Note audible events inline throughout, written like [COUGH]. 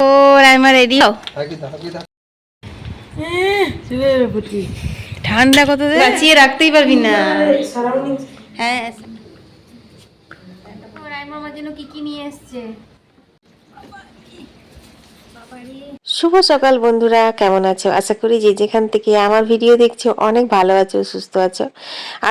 ও Raima ready দা ঠান্ডা কত বাঁচিয়ে রাখতেই পারবি না। হ্যাঁ রাইমা আমার জন্য কি কি নিয়ে এসছে? শুভ সকাল বন্ধুরা কেমন আছো? আশা করি যে যেখান থেকে আমার ভিডিও দেখছ অনেক ভালো আছো সুস্থ আছো।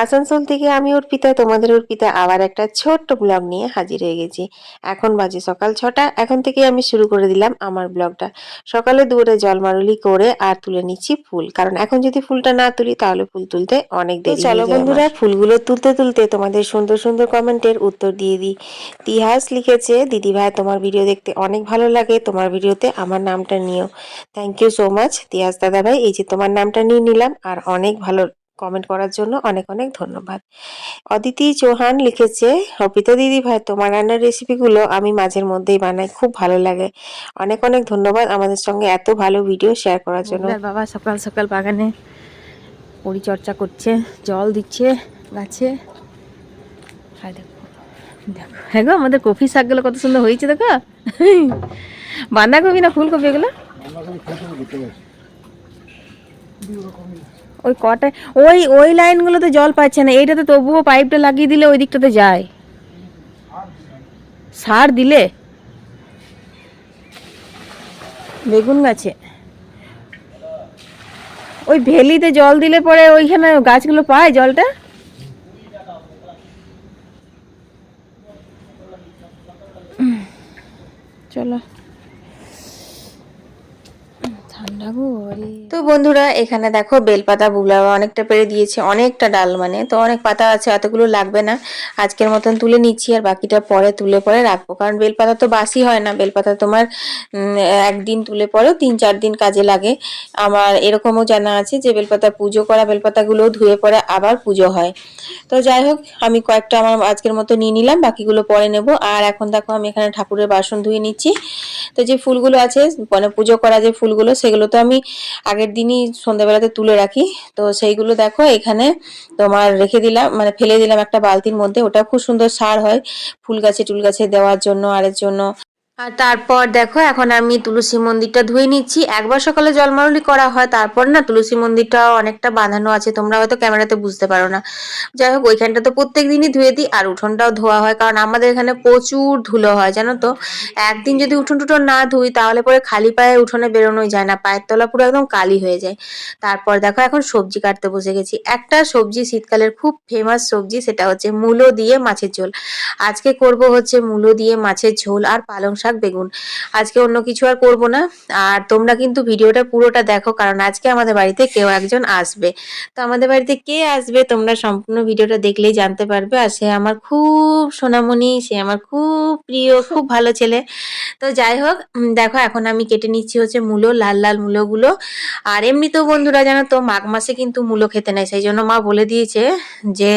আসানসোল থেকে আমি অর্পিতা তোমাদের অর্পিতা আবার একটা ছোট্ট ব্লগ নিয়ে হাজির হয়ে গেছি। এখন বাজে সকাল ছটা এখন থেকে আমি শুরু করে দিলাম আমার ব্লগটা। সকালে দুপুরে জলমারুলি করে আর তুলে নিচ্ছি ফুল। কারণ এখন যদি ফুলটা না তুলি তাহলে ফুল তুলতে অনেক দেরি চলো বন্ধুরা ফুলগুলো তুলতে তুলতে তোমাদের সুন্দর সুন্দর কমেন্টের উত্তর দিয়ে দিই। তিহাস লিখেছে দিদি ভাই তোমার ভিডিও দেখতে অনেক ভালো লাগে। তোমার ভিডিওতে আমার নামটা নিও। Thank you so much Tiyas দাদা ভাই এই যে তোমার নামটা নিয়ে নিলাম, আর অনেক ভালো কমেন্ট করার জন্য অনেক অনেক ধন্যবাদ। অদিতি চৌহান লিখেছে অর্পিতা দিদি ভাই, তোমার রান্নার রেসিপিগুলো আমি মাঝের মধ্যেই বানাই, খুব ভালো লাগে। অনেক অনেক ধন্যবাদ আমাদের সঙ্গে এত ভালো ভিডিও শেয়ার করার জন্য। বাবা, সকাল সকাল বাগানে পরিচর্যা করছে, জল দিচ্ছে, গাছে। দেখো দেখো। হ্যাঁ গো, আমাদের কফি শাকগুলো কত সুন্দর হয়েছে, দেখো। বাঁধাকপি না ফুলকপি এগুলো? ওই কটা, ওই ওই লাইনগুলোতে জল পাচ্ছে না, এইটাতে তবুও পাইপটা লাগিয়ে দিলে ওই দিকটাতে যায়। সার দিলে? বেগুন গাছে। ওই ভেলিতে জল দিলে পরে ওইখানে গাছগুলো পায় জলটা? চলো। তো বন্ধুরা, এখানে দেখো বেলপাতা বুগলাবা অনেকটা পেরে দিয়েছে, অনেকটা ডাল মানে। তো অনেক পাতা আছে এতগুলো লাগবে না। আজকের মতন তুলে নিচ্ছি আর বাকিটা পরে তুলে পরে রাখব। কারণ বেলপাতা তো বাসি হয় না। বেলপাতা তোমার একদিন তুলে পরেও তিন, চার দিন কাজে লাগে। আমার এরকমও জানা আছে যে বেলপাতা পুজো করা বেলপাতাগুলো ধুয়ে পরে আবার পুজো হয়। তো যাই হোক, আমি কয়েকটা আমার আজকের মতো নিয়ে নিলাম, বাকিগুলো পরে নেব। আর এখন দেখো আমি এখানে ঠাকুরের বাসন ধুয়ে নিচ্ছি। তো যে ফুলগুলো আছে মানে পুজো করা যে ফুলগুলো, সেগুলো তো আমি আগের দিনই সন্ধ্যাবেলাতে তুলে রাখি। তো সেইগুলো দেখো, এখানে তোমার রেখে দিলাম মানে ফেলে দিলাম একটা বালতির মধ্যে। ওটা খুব সুন্দর সার হয় ফুল গাছে টুল গাছে দেওয়ার জন্য, আরের জন্য। আর তারপর দেখো, এখন আমি তুলসী মন্দিরটা ধুয়ে নিচ্ছি। একবার সকালে জলমারুলি করা হয়, তারপর না তুলসী মন্দিরটা অনেকটা বাঁধানো আছে। তোমরা হয়তো ক্যামেরাতে বুঝতে পারো না। যাই হোক, ওইখানটা তো প্রত্যেক দিনই ধুয়ে দিই, আর উঠোনটাও ধোয়া হয়, কারণ আমাদের এখানে প্রচুর ধুলো হয়, জানো তো। একদিন যদি উঠোন টুঠোন না ধুই, তাহলে পরে খালি পায়ে উঠোনে বেরোনোই যায় না, পায়ের তলা পুরো একদম কালি হয়ে যায়। তারপর দেখো, এখন সবজি কাটতে বসে গেছি। একটা সবজি শীতকালের খুব ফেমাস সবজি, সেটা হচ্ছে মূলো দিয়ে মাছের ঝোল। আজকে করব হচ্ছে মূলো দিয়ে মাছের ঝোল আর পালং শাক বেগুন আজকে অন্য কিছু আর করব না। আর তোমরা কিন্তু ভিডিওটা পুরোটা দেখো, কারণ আজকে আমাদের বাড়িতে কেউ একজন আসবে। তো আমাদের বাড়িতে কে আসবে তোমরা সম্পূর্ণ ভিডিওটা দেখলেই জানতে পারবে। আর সে আমার খুব সোনামণি, সে আমার খুব প্রিয়, খুব ভালো ছেলে। তো যাই হোক দেখো, এখন আমি কেটে নিচ্ছি হচ্ছে মূলো, লাল লাল মূলোগুলো। আর এমনিতেও বন্ধুরা, জানো তো, মাঘ মাসে কিন্তু মূলো খেতে নেয় সেই জন্য মা বলে দিয়েছে যে,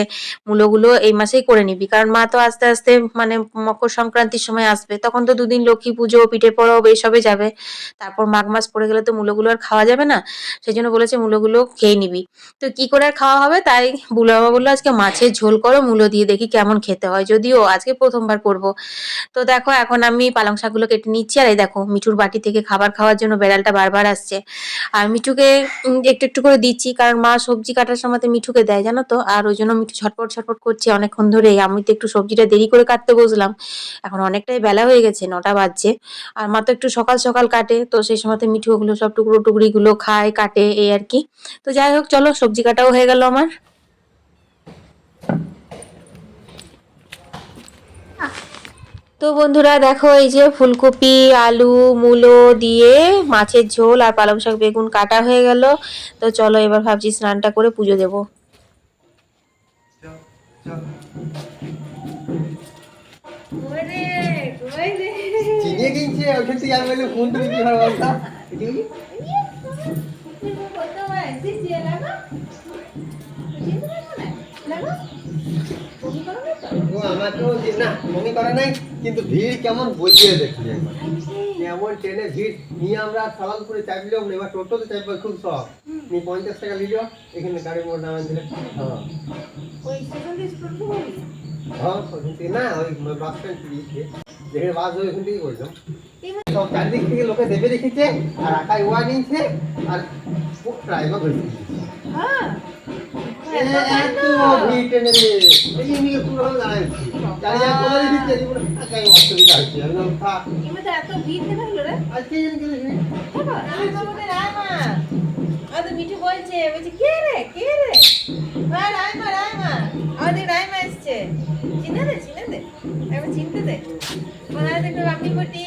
মূলোগুলো এই মাসেই করে নিবি। কারণ মা তো আস্তে আস্তে মানে মকর সংক্রান্তির সময় আসবে। তখন তো দুদিন লক্ষ্মী পুজো, পিঠে পরব এইসবে যাবে। তারপর মাঘ মাস পড়ে গেলে তো মূলোগুলো আর খাওয়া যাবে না। সেই জন্য বলেছে মূলোগুলো খেয়ে নিবি। তো কি করে আর খাওয়া হবে? তাই বুলো বাবা বলল, আজকে মাছের ঝোল করো, মূলো দিয়ে দেখি কেমন খেতে হয়। যদিও আজকে প্রথমবার করব। তো দেখো, এখন আমি পালং শাকগুলো কেটে নিচ্ছি। আর এই দেখো, মিঠুর বাটি থেকে খাবার খাওয়ার জন্য বেড়ালটা বারবার আসছে। আর মিঠুকে একটু একটু করে দিচ্ছি, কারণ মা সবজি কাটার সময় মিঠুকে দেয়, জানো তো? আর ওই জন্য মিঠু ছটপট ছটপট করছে। অনেকক্ষণ ধরে আমি তো একটু সবজিটা দেরি করে কাটতে বসলাম। এখন অনেকটাই বেলা হয়ে গেছে বাজছে। আর মা তো একটু সকাল সকাল কাটে, তো সেই সময় তো মিঠু ওগুলো সব টুকরো টুকরিগুলো খায়, কাটে, এই আর কি। তো যাই হোক, চলো সবজি কাটাও হয়ে গেল আমার। তো বন্ধুরা, দেখো এই যে ফুলকপি, আলু, মূলো দিয়ে মাছের ঝোল আর পালং শাক বেগুন কাটা হয়ে গেল। তো চলো এবার ভাবছি স্নানটা করে পুজো দেবো। চিনিয়ে কিনছে ওখান থেকে আমি বলি ফোন তুমি কি ভাবে বলতা ও আমাকেও যে- না মনে করে নাই কিন্তু ভিড় কেমন বইয়ে দেখছি একবার। এমন ট্রেনে ভিড়। নিয়ে আমরা সালাম করে চাইলেও এবার টোটোতে চাইব খুব সব নি পঞ্চাশ টাকা নিল এখানে গাড়ির মোড় নামান দিলে। হ্যাঁ হ্যাঁ ওখান থেকে না ওই বাস স্ট্যান্ড থেকে যেখানে বাস হয়। ওখান থেকে করলাম সব চারদিক থেকে লোকে দেবে রেখেছে আর আকাই ওয়া নিয়েছে আর ড্রাইভার হয়েছে হ্যাঁ। এত ভিড় টেনে এই নিয়ে পুরো দাঁড়াচ্ছি দাঁড়িয়ে কোথায় দিচ্ছে জীবনে আকাই অসুবিধা হচ্ছে একদম এত ভিড় কেন হলো রে আজকে গেলে ভিড় আমাদের রায়মা আমাদের মিঠু বলছে বলছে কে রে কে রে? হ্যাঁ রায়মা রায়মা আমাদের রায়মা এসছে। চিনে দে চিনে দে একবার চিনতে দে। বলে দেখো আমি বটি।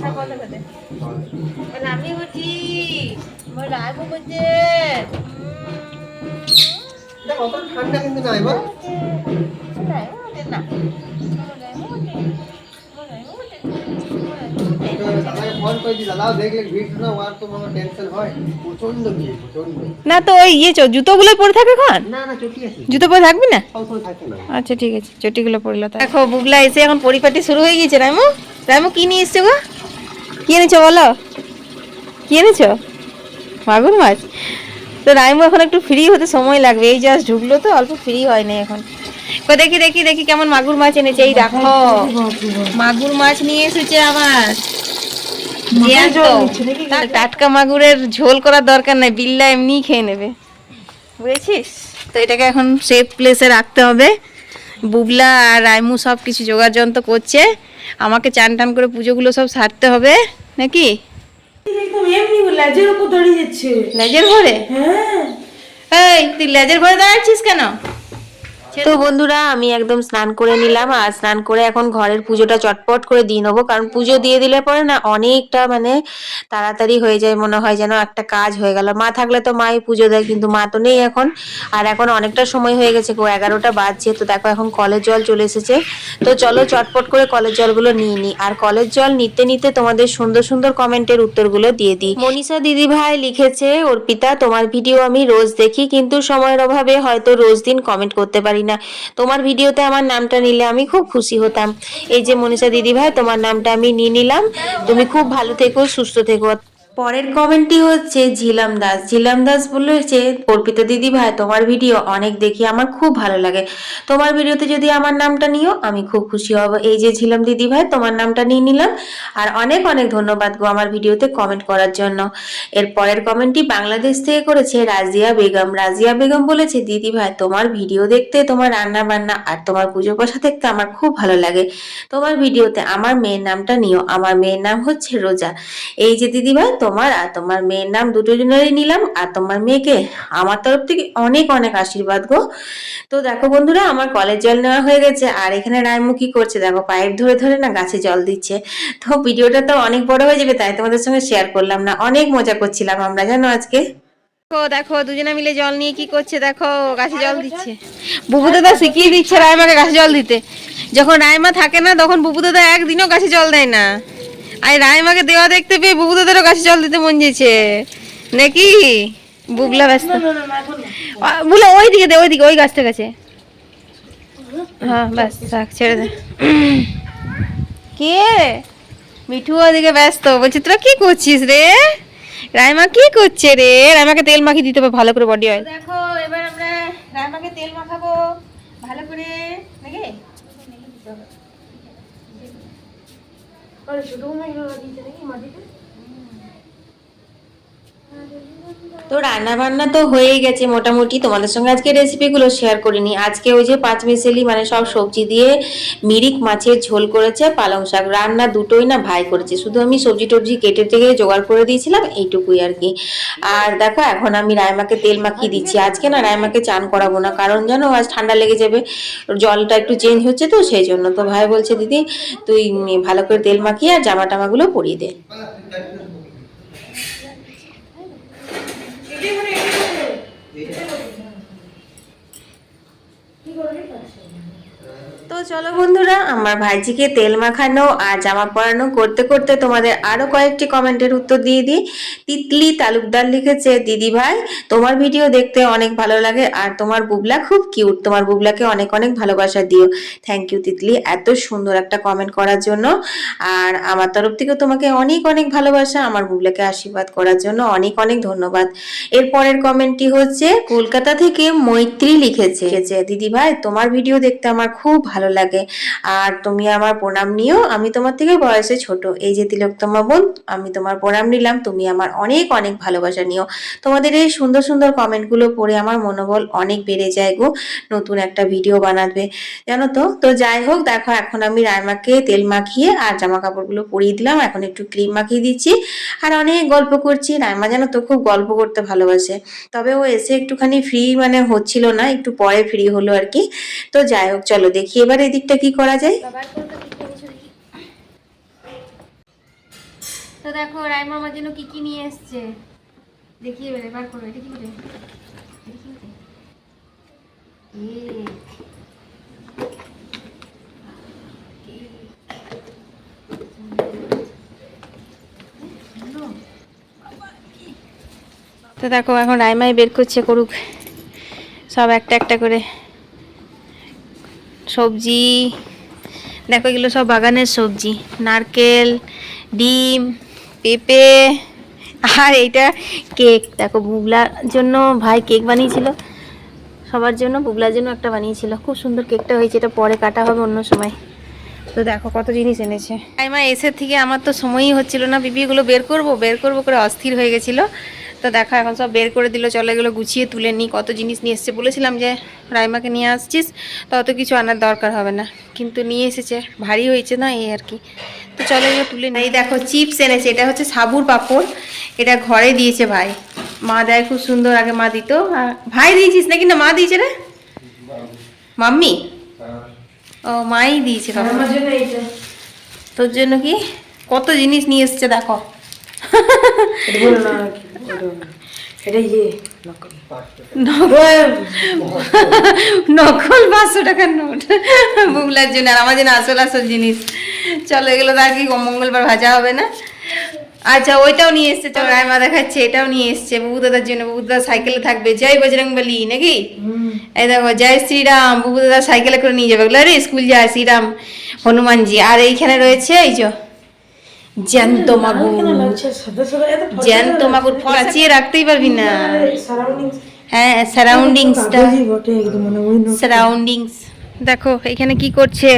হ্যাঁ বন্ধ করে দে। বলে আমি বটি। বলে রায়মা বলছে অত ঠান্ডা কিন্তু নাই বল না। না তো ওই ইয়ে জুতোগুলো পরে থাকে এখন? জুতো পরে থাকবি না? আচ্ছা ঠিক আছে চটিগুলো পড়ল দেখো বুগলা এসে এখন পরিপাটি শুরু হয়ে গিয়েছে রামু রামু কি নিয়ে এসছো গো? কি এনেছো বলো? কি এনেছো? মাগুর মাছ? তো রাইমু এখন একটু ফ্রি হতে সময় লাগবে এই জাস্ট ঢুকলো তো অল্প ফ্রি হয়নি এখন। তো দেখি দেখি দেখি কেমন মাগুর মাছ এনেছে এই দেখো। মাগুর মাছ নিয়ে এসেছে আবার। তা- টাটকা মাগুরের ঝোল করার দরকার নাই বিল্লা এমনিই খেয়ে নেবে। বুঝেছিস? তো এটাকে এখন সেফ প্লেসে রাখতে হবে। বুবলা আর রাইমু সব কিছু জোগাড় যন্ত্র করছে। আমাকে চান টান করে পুজোগুলো সব সারতে হবে নাকি? লেজের ভরে হ্যাঁ। এই তুই লেজের ভরে দাঁড়াচ্ছিস কেন? তো বন্ধুরা, আমি একদম স্নান করে নিলাম আর স্নান করে এখন ঘরের পুজোটা চটপট করে দিয়ে নেব। কারণ পুজো দিয়ে দিলে পরে না অনেকটা মানে তাড়াতাড়ি হয়ে যায়, মনে হয় যেন একটা কাজ হয়ে গেল। মা থাকলে তো মাই পুজো দেয়, কিন্তু মা তো নেই এখন। আর এখন অনেকটা সময় হয়ে গেছে এগারোটা বাজছে। তো দেখো এখন কলের জল চলে এসেছে। তো চলো চটপট করে কলের জলগুলো নিয়ে নিই। আর কলের জল নিতে নিতে তোমাদের সুন্দর সুন্দর কমেন্টের উত্তরগুলো দিয়ে দিই। মনীষা দিদি ভাই লিখেছে, অর্পিতা, তোমার ভিডিও আমি রোজ দেখি, কিন্তু সময়ের অভাবে হয়তো রোজ দিন কমেন্ট করতে পারি না। তোমার ভিডিওতে আমার নামটা নিলে আমি খুব খুশি হতাম। এই যে মনীষা দিদি ভাই তোমার নামটা আমি নিয়ে নিলাম। তুমি খুব ভালো থেকো, সুস্থ থেকো। পরের কমেন্টটি হচ্ছে ঝিলাম দাস। ঝিলাম দাস বলেছে অর্পিতা দিদি ভাই, তোমার ভিডিও অনেক দেখি আমার খুব ভালো লাগে। তোমার ভিডিওতে যদি আমার নামটা নিও, আমি খুব খুশি হব। এই যে ঝিলাম দিদি ভাই, তোমার নামটা নিয়ে নিলাম। আর অনেক অনেক ধন্যবাদ গো আমার ভিডিওতে কমেন্ট করার জন্য। এর পরের কমেন্টটি বাংলাদেশ থেকে করেছে রাজিয়া বেগম। রাজিয়া বেগম বলেছে, দিদি ভাই, তোমার ভিডিও দেখতে, তোমার রান্না বান্না আর তোমার পুজো কষা দেখতে আমার খুব ভালো লাগে। তোমার ভিডিওতে আমার মেয়ের নামটা নিও। আমার মেয়ের নাম হচ্ছে রোজা। এই যে দিদি ভাই তোমার আর তোমার মেয়ের নাম দুটো জনেরই নিলাম আর তোমার মেয়েকে আমার তরফ থেকে অনেক অনেক আশীর্বাদ গো। তো দেখো বন্ধুরা আমার কলের জল নেওয়া হয়ে গেছে আর এখানে রায়মু কি করছে দেখো পাইপ ধরে ধরে না গাছে জল দিচ্ছে। তো ভিডিওটা তো অনেক বড় হয়ে যাবে তাই তোমাদের সঙ্গে শেয়ার করলাম না অনেক মজা করছিলাম আমরা জানো আজকে? দেখো দেখো দুজনে মিলে জল নিয়ে কি করছে দেখো গাছে জল দিচ্ছে। বুবু দাদা শিখিয়ে দিচ্ছে রায়মাকে গাছে জল দিতে। যখন রায়মা থাকে না তখন বুবু দাদা একদিনও গাছে জল দেয় না। আর রায়মাকে দেওয়া দেখতে পেয়ে বুবু দাদারও গাছে জল দিতে মন যেছে নাকি? বুবলা ব্যস্ত। আ, বুবলা ওই দিকে দে ওই দিকে ওই গাছটা কাছে। হ্যাঁ ব্যাস থাক ছেড়ে দে। কে? মিঠু ওদিকে ব্যস্ত। বলছি তোরা কি করছিস রে? রাইমা কি করছে রে? রাইমাকে তেল মাখিয়ে দিতে হবে ভালো করে বডি অয়েল দেখো এবার আমরা রাইমাকে তেল মাখাবো ভালো করে নাকি? তো রান্না বান্না তো রান্না বান্না তো হয়েই গেছে মোটামুটি। তোমাদের সঙ্গে আজকে রেসিপিগুলো শেয়ার করিনি। আজকে ওই যে পাঁচ মিশেলি মানে সব সবজি দিয়ে মিরিক মাছের ঝোল করেছে পালং শাক। রান্না দুটোই না ভাই করেছে। শুধু আমি সবজি টবজি কেটে টেকে জোগাড় করে দিয়েছিলাম, এইটুকুই আর কি। আর দেখো, এখন আমি রায়মাকে তেল মাখিয়ে দিচ্ছি। আজকে না রায়মাকে চান করাবো না, কারণ জানো আজ ঠান্ডা লেগে যাবে, জলটা একটু চেঞ্জ হচ্ছে তো, সেই জন্য। তো ভাই বলছে, দিদি, তুই ভালো করে তেল মাখিয়ে আর জামা টামাগুলো পরিয়ে দে। তো চলো বন্ধুরা আমার ভাইজিকে তেল মাখানো আর জামা পরানো করতে করতে তোমাদের আরও কয়েকটি কমেন্টের উত্তর দিয়ে দিই। তিতলি তালুকদার লিখেছে দিদি ভাই তোমার ভিডিও দেখতে অনেক ভালো লাগে আর তোমার বুবলা খুব কিউট। তোমার বুবলাকে অনেক অনেক ভালোবাসা দিও। Thank you Titli. এত সুন্দর একটা কমেন্ট করার জন্য। আর আমার তরফ থেকে তোমাকে অনেক অনেক ভালোবাসা আমার বুবলাকে আশীর্বাদ করার জন্য অনেক অনেক ধন্যবাদ। এর পরের কমেন্টটি হচ্ছে কলকাতা থেকে মৈত্রী লিখেছে, দিদি ভাই তোমার ভিডিও দেখতে আমার খুব ভালো ভালো লাগে। আর তুমি আমার প্রণাম নিও, আমি তোমার থেকে বয়সে ছোট। এই যে তিলোত্তমা বোন, আমি তোমার প্রণাম নিলাম, তুমি আমার অনেক অনেক ভালোবাসা নিও। তোমাদের এই সুন্দর সুন্দর কমেন্টগুলো পড়ে আমার মনোবল অনেক বেড়ে যায় গো, নতুন একটা ভিডিও বানাবে। জানো তো? তো যাই হোক, দেখো, এখন আমি রায়মাকে তেল মাখিয়ে আর জামা কাপড়গুলো পরিয়ে দিলাম। এখন একটু ক্রিম মাখিয়ে দিচ্ছি আর অনেক গল্প করছি। রায়মা জানো তো খুব গল্প করতে ভালোবাসে। তবে ও এসে একটুখানি ফ্রি মানে হচ্ছিল না, একটু পরে ফ্রি হলো আর কি। তো যাই হোক, চলো দেখি এবার এই দিকটা কি করা যায়? তো দেখো। রাইমা আমার জন্য কি কি নিয়ে এসছে? দেখি এবার এবার করো এটা কি করে। তো দেখো এখন রাইমাই বের করছে করুক। সব একটা একটা করে। সবজি। দেখো এগুলো সব বাগানের সবজি। নারকেল, ডিম, পেঁপে, আর এইটা কেক। দেখো বুবলার জন্য ভাই কেক বানিয়েছিল। সবার জন্য, বুবলার জন্য একটা বানিয়েছিল। খুব সুন্দর কেকটা হয়েছে, এটা পরে কাটা হবে অন্য সময়। তো দেখো কত জিনিস এনেছে। মা, এসে থেকে আমার তো সময়ই হচ্ছিল না। বিবিগুলো বের করব বের করব করে অস্থির হয়ে গেছিল। তো দেখো এখন সব বের করে দিল চলে এগুলো গুছিয়ে তুলে নিই কত জিনিস নিয়ে এসছে বলেছিলাম যে রাইমাকে নিয়ে আসছিস তো অত কিছু আনার দরকার হবে না। কিন্তু নিয়ে এসেছে ভারী হয়েছে না এই আর কি। তো চলে এগুলো তুলে নিই দেখো চিপস এনেছে এটা হচ্ছে সাবুর পাপড় এটা ঘরে দিয়েছে ভাই। মা দেয় খুব সুন্দর আগে মা দিত। আর ভাই দিয়েছিস নাকি না মা দিয়েছে রে? মাম্মি? ও মাই দিয়েছে এইটা। তোর জন্য কি? কত জিনিস নিয়ে এসছে দেখো। নকল। নকল পাঁচশো টাকার নোট বুগলার জন্য। আর আমার জন্য আসল আসল জিনিস। চলো এগুলো তো আর কি মঙ্গলবার ভাজা হবে না। আচ্ছা ওইটাও নিয়ে এসছে। চলো রায়মা দেখাচ্ছে এটাও নিয়ে এসছে। বুবু দাদার জন্য বুবু দাদা সাইকেলে থাকবে। জয় বজরং বলি নাকি? এই দেখো জয় শ্রীরাম। বুবু দাদা সাইকেলে করে নিয়ে যাবে। ওগুলো আরে স্কুল যায় শ্রীরাম হনুমানজি। আর এইখানে রয়েছে এই যে জ্যান্ত মাগুর। জ্যান্ত মাগুর ফলাচিয়ে রাখতেই পারবি না। হ্যাঁ সারাউন্ডিংসটা একদম মানে সারাউন্ডিংস দেখো এখানে কি করছে?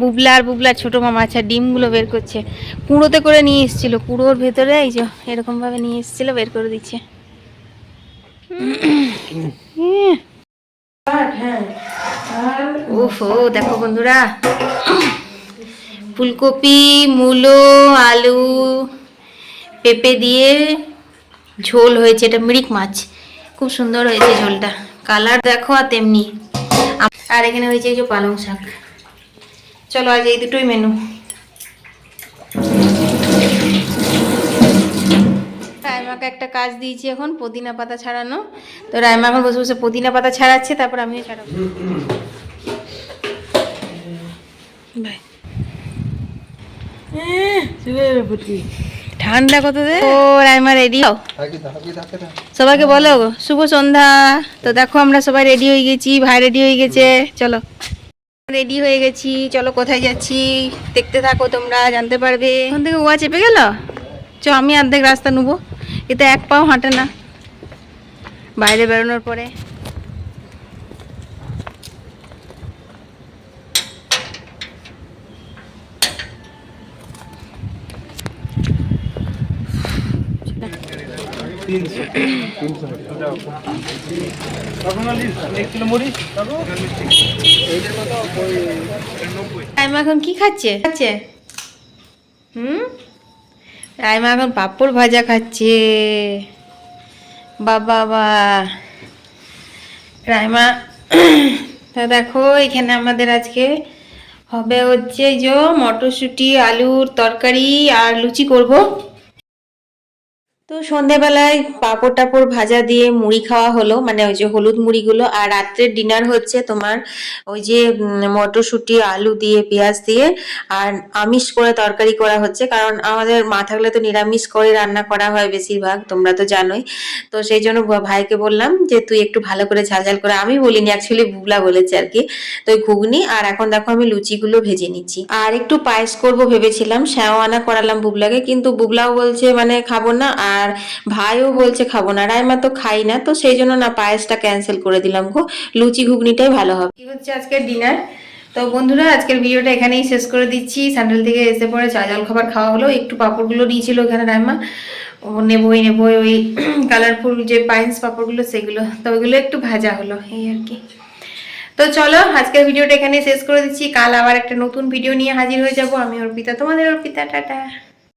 বুবলা আর বুবলার ছোট মামা আচ্ছা ডিমগুলো বের করছে। কুঁড়োতে করে নিয়ে এসেছিল কুঁড়োর ভেতরে এই যে এরকম ভাবে নিয়ে এসেছিল বের করে দিচ্ছে। হ্যাঁ। ওহো দেখো বন্ধুরা। ফুলকপি, মূলো, আলু, পেঁপে দিয়ে ঝোল হয়েছে। এটা মিরিক মাছ। খুব সুন্দর হয়েছে ঝোলটা। কালার দেখো আর তেমনি। আর এখানে হয়েছে এই যে পালং শাক। চলো আজ এই দুটোই মেনু রায়মাকে একটা কাজ দিয়েছি এখন, পুদিনা পাতা ছাড়ানো। তো রায়মা এখন বসে বসে পুদিনা পাতা ছাড়াচ্ছে, তারপর আমিও ছাড়াবো। বাই। ঠান্ডা কত দে? ও রাইমা রেডি সবাইকে বলো শুভ সন্ধ্যা। তো দেখো আমরা সবাই রেডি হয়ে গেছি ভাই রেডি হয়ে গেছে। চলো। রেডি হয়ে গেছি চলো কোথায় যাচ্ছি? দেখতে থাকো তোমরা জানতে পারবে। ওখান থেকে ওয়া চেপে গেল? চ আমি অর্ধেক রাস্তা নেব। এতে এক পাও হাঁটে না। বাইরে বেরোনোর পরে। রাইমা এখন কি খাচ্ছে? খাচ্ছে? হুম? এখন পাঁপড় ভাজা খাচ্ছে। বাবা বা রাইমা, তা দেখো, এখানে আমাদের আজকে হবে হচ্ছে যে মটরশুঁটি, আলুর তরকারি আর লুচি করব। তো সন্ধেবেলায় পাঁপড় টাপড় ভাজা দিয়ে মুড়ি খাওয়া হলো মানে ওই যে হলুদ মুড়িগুলো, আর রাত্রের ডিনার হচ্ছে তোমার ওই যে মটরশুঁটি, আলু দিয়ে, পেঁয়াজ দিয়ে, আর আমিষ করে তরকারি করা হচ্ছে, কারণ আমাদের মা থাকলে তো নিরামিষ করে রান্না করা হয় বেশিরভাগ, তোমরা তো জানোই। তো সেই জন্য ভাইকে বললাম যে, তুই একটু ভালো করে ঝাল ঝাল করে, আমি বলিনি অ্যাকচুয়ালি বুবলা বলেছে আর কি। তো ওই ঘুগনি, আর এখন দেখো আমি লুচিগুলো ভেজে নিচ্ছি। আর একটু পায়েস করব ভেবেছিলাম, শ্যাওয়ানা করালাম বুবলাকে, কিন্তু বুবলাও বলছে মানে খাব না, আর ভাইও বলছে, খাব না। রায়মা তো খাই না, তো সেই জন্য না পায়েসটা ক্যান্সেল করে দিলাম গো। লুচি ঘুগনিটাই ভালো হবে। কি হচ্ছে আজকে ডিনার তো বন্ধুরা, আজকের ভিডিওটা এখানেই শেষ করে দিচ্ছি। স্যান্ডেল থেকে এসে পরে চা, জল খাবার খাওয়া হলো। একটু পাঁপড়গুলো নিয়েছিল ওখানে রায়মা ও নেবই নেবই ওই [CLEARS THROAT] কালারফুল যে পাইন্স পাঁপড়গুলো, সেগুলো। তো ওইগুলো একটু ভাজা হলো, এই আর কি। তো চলো, আজকের ভিডিওটা এখানে শেষ করে দিচ্ছি। কাল আবার একটা নতুন ভিডিও নিয়ে হাজির হয়ে যাব। আমি অর্পিতা, তোমাদের অর্পিতা, টাটা।